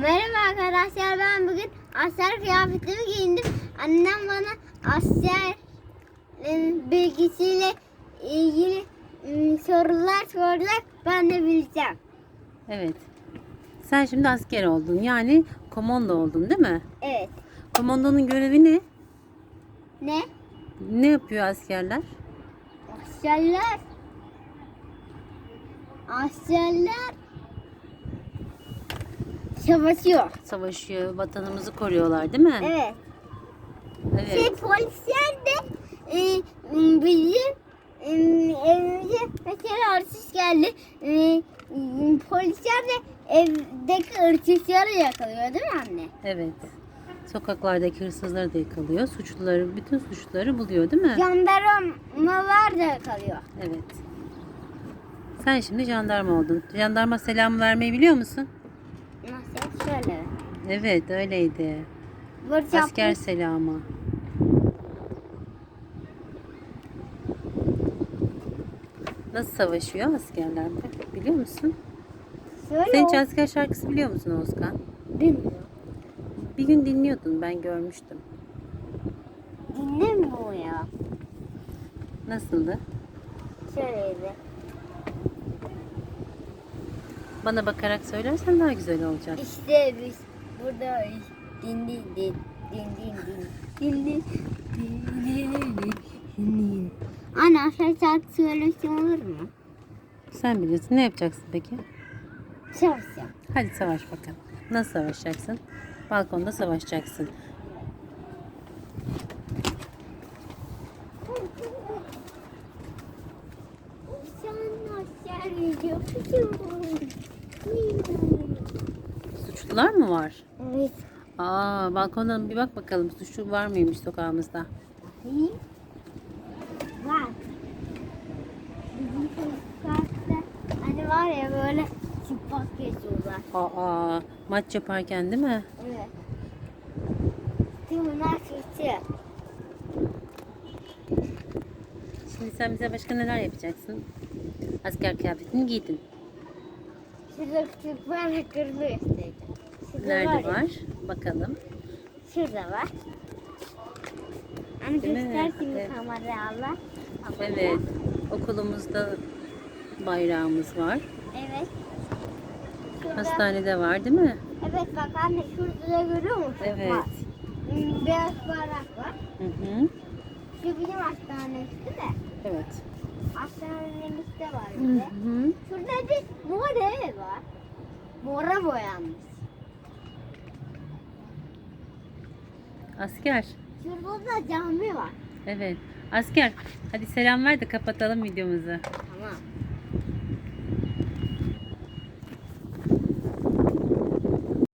Merhaba arkadaşlar ben bugün asker kıyafetimi giyindim. Annem bana asker e, bilgisiyle ilgili sorular soracak. Ben de bileceğim. Evet. Sen şimdi asker oldun. Yani komando oldun değil mi? Evet. Komandonun görevi ne? Ne? Ne yapıyor askerler? Askerler. Askerler savaşıyor. Savaşıyor, vatanımızı koruyorlar değil mi? Evet. Evet. Şey polisler de e, bizim e, evimize mesela hırsız geldi. E, polisler de evdeki hırsızları yakalıyor değil mi anne? Evet. Sokaklardaki hırsızları da yakalıyor. Suçluları, bütün suçluları buluyor değil mi? Jandarmalar da yakalıyor. Evet. Sen şimdi jandarma oldun. Jandarma selamı vermeyi biliyor musun? Evet, öyleydi. Burada Asker selamı. Nasıl savaşıyor askerler? Biliyor musun? Şöyle Sen hiç asker şarkısı biliyor musun Özkan? Bilmiyorum. Bir gün dinliyordun ben görmüştüm. Dinlemiyor ya. Nasıldı? Şöyleydi. Bana bakarak söylersen daha güzel olacak. İşte biz buradayız. Din din din. Din din din. Din din. Din. Anne aşağı şarkı söylesem olur mu? Sen bilirsin. Ne yapacaksın peki? Çalışacağım. Hadi savaş bakalım. Nasıl savaşacaksın? Balkonda savaşacaksın. Sen aşağı yapıyorum. Suçlular mı var? Evet. Aa, balkondan bir bak bakalım suçlu var mıymış sokağımızda? Var. Bizim çocuklarda hani var ya böyle çıplak geziyorlar. Aa, maç yaparken değil mi? Evet. Tüm bunlar kötü. Şimdi sen bize başka neler yapacaksın? Asker kıyafetini giydin. Şurada küçük var ve kırmızı göstereceğim. Şurada Nerede ya. var? Bakalım. Şurada var. Hani Değil mi? göster şimdi Evet. kameraya Allah. Evet. Okulumuzda bayrağımız var. Evet. Şurada, Hastanede var değil mi? Evet bak anne şurada görüyor musun? Evet. Var. Hmm, Beyaz bayrak var. Hı hı. Şu bizim hastanesi de. Evet. Hastanemizde var Hı bir de. hı. Şurada bir mor ev var. Mora boyanmış. Asker. Şurada da cami var. Evet. Asker. Hadi selam ver de kapatalım videomuzu. Tamam.